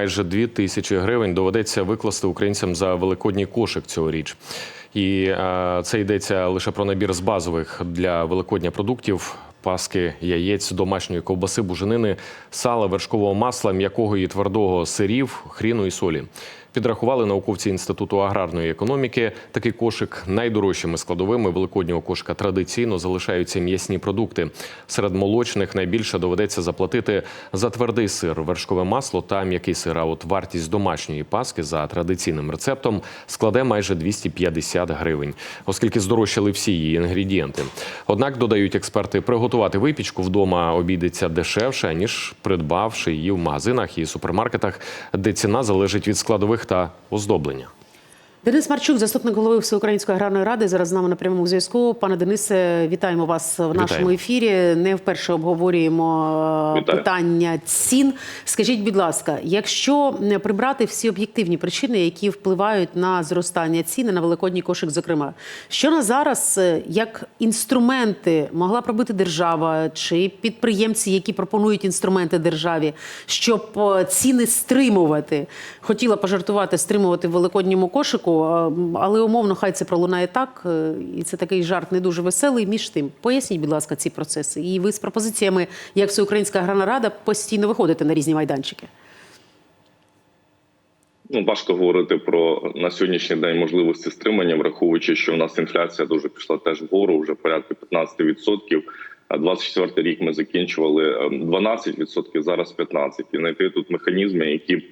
майже 2 тисячі гривень доведеться викласти українцям за великодній кошик цьогоріч. І е, це йдеться лише про набір з базових для великодня продуктів. Паски, яєць, домашньої ковбаси, буженини, сала, вершкового масла, м'якого і твердого сирів, хріну і солі. Підрахували науковці інституту аграрної економіки. Такий кошик найдорожчими складовими великоднього кошика традиційно залишаються м'ясні продукти. Серед молочних найбільше доведеться заплатити за твердий сир, вершкове масло та м'який сир. А от вартість домашньої паски за традиційним рецептом складе майже 250 гривень, оскільки здорожчали всі її інгредієнти. Однак додають експерти, приготувати випічку вдома обійдеться дешевше ніж придбавши її в магазинах і супермаркетах, де ціна залежить від складових та оздоблення. Денис Марчук, заступник голови Всеукраїнської аграрної ради, зараз з нами на прямому зв'язку. Пане Денисе, вітаємо вас в нашому Вітаємо. ефірі. Не вперше обговорюємо е, Вітаю. питання цін. Скажіть, будь ласка, якщо не прибрати всі об'єктивні причини, які впливають на зростання ціни на великодній кошик, зокрема, що на зараз е, як інструменти могла б робити держава чи підприємці, які пропонують інструменти державі, щоб е, ціни стримувати? Хотіла пожартувати, стримувати в великодньому кошику, а, але умовно хай це пролунає так, е, і це такий жарт не дуже веселий. Між тим, поясніть, будь ласка, ці процеси. І ви з пропозиціями, як Всеукраїнська аграрна рада, постійно виходите на різні майданчики. Ну, важко говорити про на сьогоднішній день можливості стримання, враховуючи, що у нас інфляція дуже пішла теж вгору, вже порядка 15%. А 24 рік ми закінчували е, 12%, зараз 15%. І знайти тут механізми, які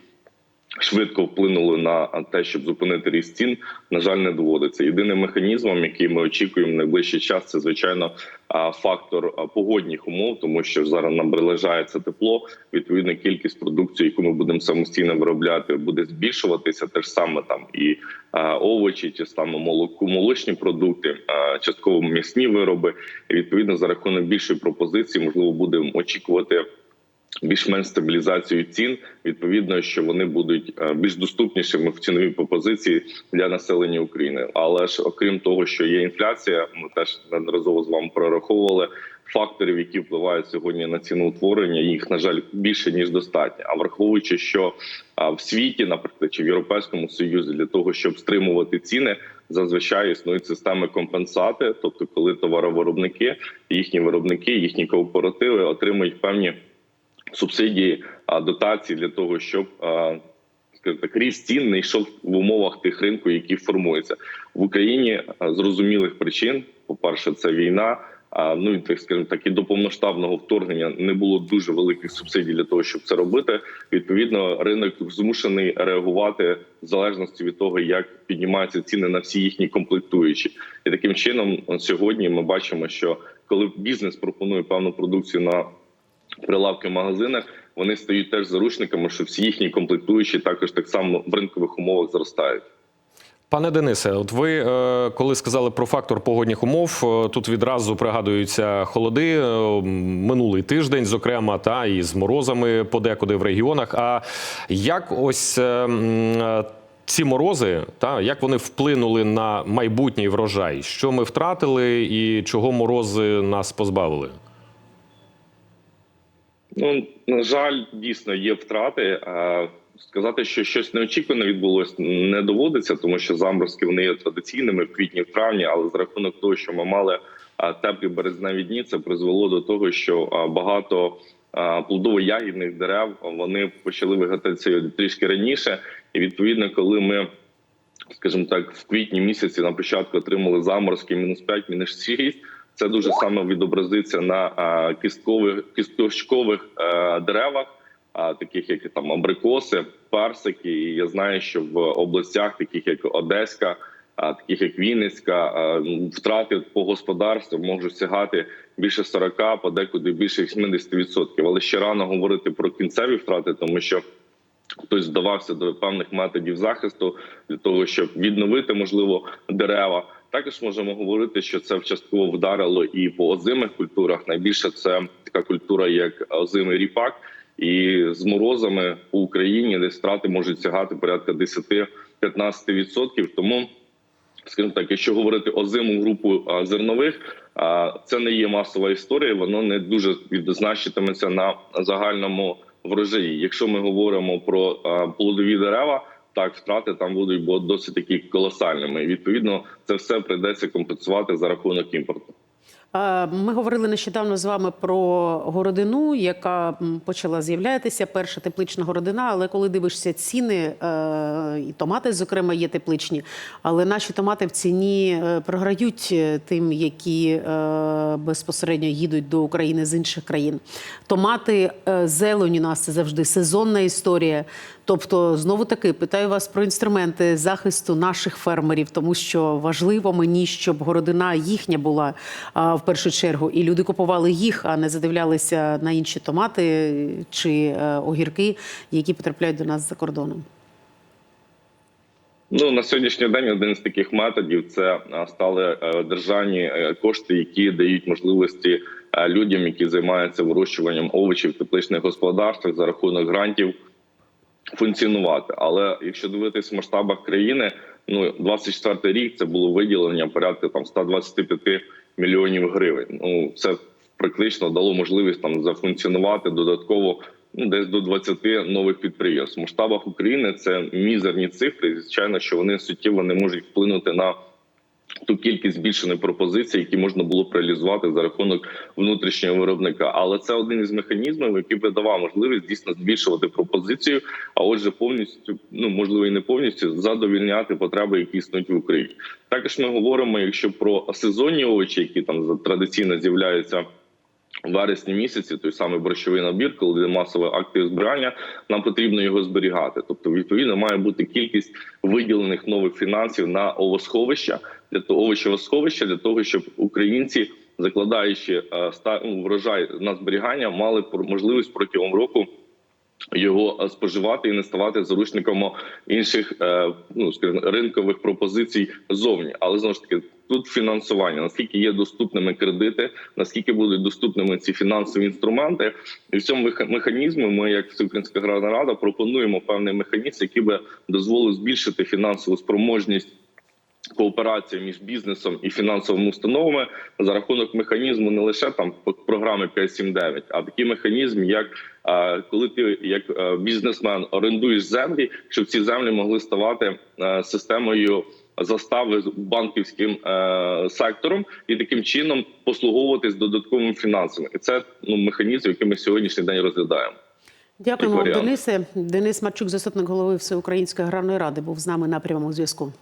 швидко вплинули на те, щоб зупинити ріст цін, на жаль, не доводиться. Єдиним механізмом, який ми очікуємо в найближчий час, це звичайно фактор погодних умов, тому що зараз нам приближається тепло. Відповідно, кількість продукції, яку ми будемо самостійно виробляти, буде збільшуватися. Те ж саме там і овочі, ж саме молоко, молочні продукти, частково м'ясні вироби. І відповідно за рахунок більшої пропозиції, можливо, будемо очікувати більш-менш стабілізацію цін, відповідно, що вони будуть е, більш доступнішими в ціновій пропозиції для населення України. Але ж окрім того, що є інфляція, ми теж неодноразово з вами прораховували факторів, які впливають сьогодні на ціноутворення. Їх на жаль більше ніж достатньо. А враховуючи, що в світі, наприклад, чи в Європейському Союзі для того, щоб стримувати ціни. Зазвичай існують системи компенсати, тобто, коли товаровиробники, їхні виробники, їхні кооперативи отримують певні субсидії дотації для того, щоб так ріст цін не йшов в умовах тих ринку, які формуються в Україні. Зрозумілих причин. По перше, це війна. А ну і так скажімо так, і до повноштабного вторгнення не було дуже великих субсидій для того, щоб це робити. Відповідно, ринок змушений реагувати в залежності від того, як піднімаються ціни на всі їхні комплектуючі, і таким чином сьогодні ми бачимо, що коли бізнес пропонує певну продукцію на прилавки в магазинах, вони стають теж заручниками, що всі їхні комплектуючі також так само в ринкових умовах зростають. Пане Денисе, от ви е, коли сказали про фактор погодних умов, е, тут відразу пригадуються холоди е, минулий тиждень, зокрема, та і з морозами подекуди в регіонах. А як ось ці морози, та як вони вплинули на майбутній врожай? Що ми втратили, і чого морози нас позбавили? Ну на жаль, дійсно є втрати. А сказати, що щось неочікуване відбулось, не доводиться, тому що заморозки вони є традиційними в квітні, в травні. Але за рахунок того, що ми мали теплі березневі дні, це призвело до того, що багато плодово-ягідних дерев вони почали вегетацію трішки раніше, і відповідно, коли ми. Скажімо так, в квітні місяці на початку отримали заморозки мінус 5, мінус 6, це дуже саме відобразиться на кісткових кісточкових деревах, таких як там абрикоси, персики. І я знаю, що в областях, таких як Одеська, таких як Вінницька, втрати по господарству можуть сягати більше 40, подекуди більше 70%. Але ще рано говорити про кінцеві втрати, тому що хтось вдавався до певних методів захисту для того, щоб відновити можливо дерева. Також можемо говорити, що це частково вдарило і по озимих культурах. Найбільше це така культура, як озимий ріпак, і з морозами по Україні де страти можуть сягати порядка 10-15%. Тому скажімо так, якщо говорити озиму групу зернових, це не є масова історія. Воно не дуже відзначитиметься на загальному врожаї. Якщо ми говоримо про плодові дерева, так втрати там будуть досить такі колосальними. І, відповідно, це все прийдеться компенсувати за рахунок імпорту. Ми говорили нещодавно з вами про городину, яка почала з'являтися. Перша теплична городина. Але коли дивишся ціни, е, і томати, зокрема, є тепличні, але наші томати в ціні е, програють е, тим, які безпосередньо їдуть до України з інших країн. Томати, зелень у нас це завжди сезонна історія. Тобто, знову таки питаю вас про інструменти захисту наших фермерів, тому що важливо мені, щоб городина їхня була а, в першу чергу, і люди купували їх, а не задивлялися на інші томати чи е, огірки, які потрапляють до нас за кордоном. Ну на сьогоднішній день один з таких методів це стали е, державні е, кошти, які дають можливості людям, які займаються вирощуванням овочів в тепличних господарствах за рахунок грантів функціонувати. Але якщо дивитись в масштабах країни, ну 24 рік це було виділення порядка там 125 мільйонів гривень. Ну це практично дало можливість там зафункціонувати додатково. Ну, десь до 20 нових підприємств. В масштабах України це мізерні цифри. Звичайно, що вони суттєво не можуть вплинути на ту кількість збільшеної пропозицій, які можна було б реалізувати за рахунок внутрішнього виробника. Але це один із механізмів, який би давав можливість дійсно збільшувати пропозицію, а отже, повністю, ну можливо, і не повністю задовільняти потреби, які існують в Україні. Також ми говоримо, якщо про сезонні овочі, які там традиційно з'являються. У вересні місяці той самий борщовий набір, коли йде масове акти збирання, нам потрібно його зберігати. Тобто, відповідно, має бути кількість виділених нових фінансів на овосховища для того овочеве сховища для того, щоб українці, закладаючи е, ну, врожай на зберігання, мали можливість протягом року. Його е, споживати і не ставати заручниками інших е, ну скажімо, ринкових пропозицій зовні, але знову ж таки тут фінансування. Наскільки є доступними кредити, наскільки будуть доступними ці фінансові інструменти, і в цьому механізмі ми, як Всеукраїнська аграрна рада, пропонуємо певний механізм, який би дозволив збільшити фінансову спроможність кооперація між бізнесом і фінансовими установами за рахунок механізму не лише там програми 5.7.9, а такий механізм, як коли ти як е, бізнесмен орендуєш землі, щоб ці землі могли ставати е, системою. Застави з банківським е, сектором і таким чином послуговуватись додатковими фінансами, і це ну механізм, який ми сьогоднішній день розглядаємо. Дякуємо. Денисе. Денис Марчук, заступник голови Всеукраїнської аграрної ради, був з нами на прямому зв'язку.